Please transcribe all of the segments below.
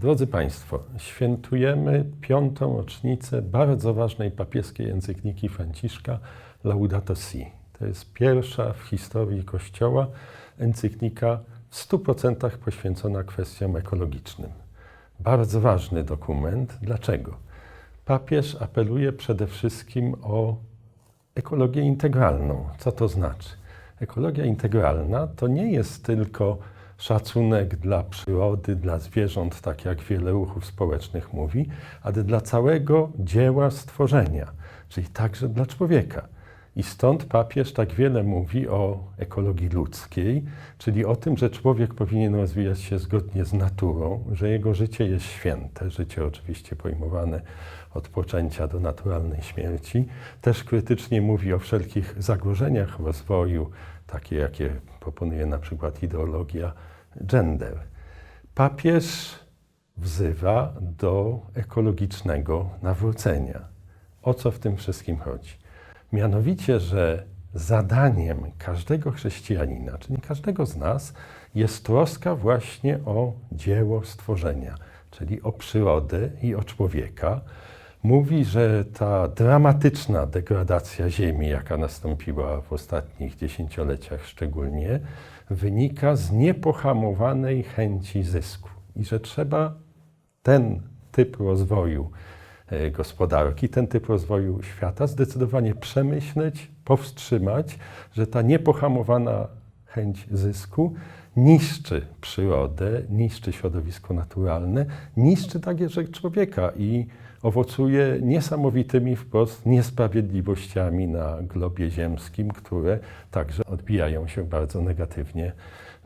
Drodzy Państwo, świętujemy piątą rocznicę bardzo ważnej papieskiej encykliki Franciszka Laudato Si. To jest pierwsza w historii Kościoła encyklika w 100% poświęcona kwestiom ekologicznym. Bardzo ważny dokument. Dlaczego? Papież apeluje przede wszystkim o ekologię integralną. Co to znaczy? Ekologia integralna to nie jest tylko szacunek dla przyrody, dla zwierząt, tak jak wiele ruchów społecznych mówi, ale dla całego dzieła stworzenia, czyli także dla człowieka. I stąd papież tak wiele mówi o ekologii ludzkiej, czyli o tym, że człowiek powinien rozwijać się zgodnie z naturą, że jego życie jest święte, życie oczywiście pojmowane od poczęcia do naturalnej śmierci. Też krytycznie mówi o wszelkich zagrożeniach rozwoju, takie jakie proponuje na przykład ideologia gender. Papież wzywa do ekologicznego nawrócenia. O co w tym wszystkim chodzi? Mianowicie, że zadaniem każdego chrześcijanina, czyli każdego z nas, jest troska właśnie o dzieło stworzenia, czyli o przyrodę i o człowieka. Mówi, że ta dramatyczna degradacja Ziemi, jaka nastąpiła w ostatnich dziesięcioleciach szczególnie, wynika z niepohamowanej chęci zysku i że trzeba ten typ rozwoju e, gospodarki, ten typ rozwoju świata zdecydowanie przemyśleć, powstrzymać, że ta niepohamowana chęć zysku niszczy przyrodę, niszczy środowisko naturalne, niszczy także człowieka i owocuje niesamowitymi wprost niesprawiedliwościami na globie ziemskim, które także odbijają się bardzo negatywnie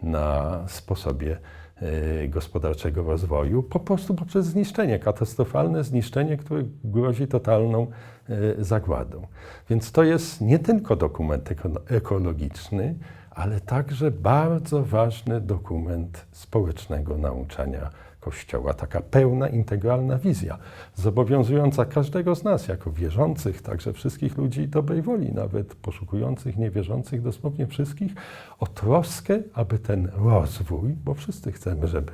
na sposobie e, gospodarczego rozwoju, po prostu poprzez zniszczenie, katastrofalne zniszczenie, które grozi totalną e, zagładą. Więc to jest nie tylko dokument ekologiczny, ale także bardzo ważny dokument społecznego nauczania Kościoła. Taka pełna, integralna wizja, zobowiązująca każdego z nas, jako wierzących, także wszystkich ludzi dobrej woli, nawet poszukujących, niewierzących, dosłownie wszystkich, o troskę, aby ten rozwój, bo wszyscy chcemy, żeby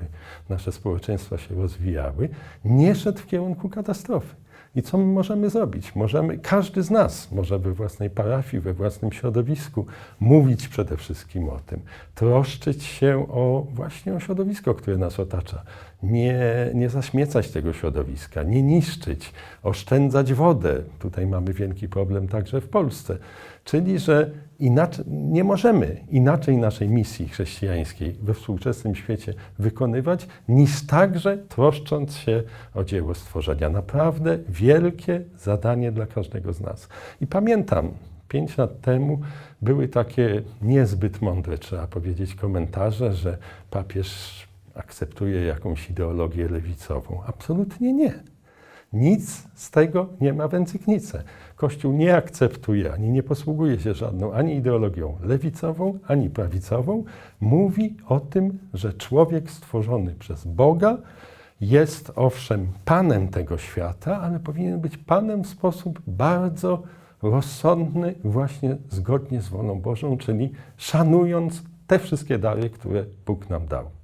nasze społeczeństwa się rozwijały, nie szedł w kierunku katastrofy. I co my możemy zrobić? Możemy, każdy z nas może we własnej parafii, we własnym środowisku mówić przede wszystkim o tym, troszczyć się o właśnie o środowisko, które nas otacza, nie, nie zaśmiecać tego środowiska, nie niszczyć, oszczędzać wodę. Tutaj mamy wielki problem także w Polsce. Czyli, że inaczej, nie możemy inaczej naszej misji chrześcijańskiej we współczesnym świecie wykonywać, niż także troszcząc się o dzieło stworzenia. Naprawdę wielkie zadanie dla każdego z nas. I pamiętam, pięć lat temu były takie niezbyt mądre, trzeba powiedzieć, komentarze, że papież akceptuje jakąś ideologię lewicową. Absolutnie nie. Nic z tego nie ma w encyklice. Kościół nie akceptuje ani nie posługuje się żadną ani ideologią lewicową, ani prawicową. Mówi o tym, że człowiek stworzony przez Boga jest owszem panem tego świata, ale powinien być panem w sposób bardzo rozsądny, właśnie zgodnie z wolą Bożą, czyli szanując te wszystkie dary, które Bóg nam dał.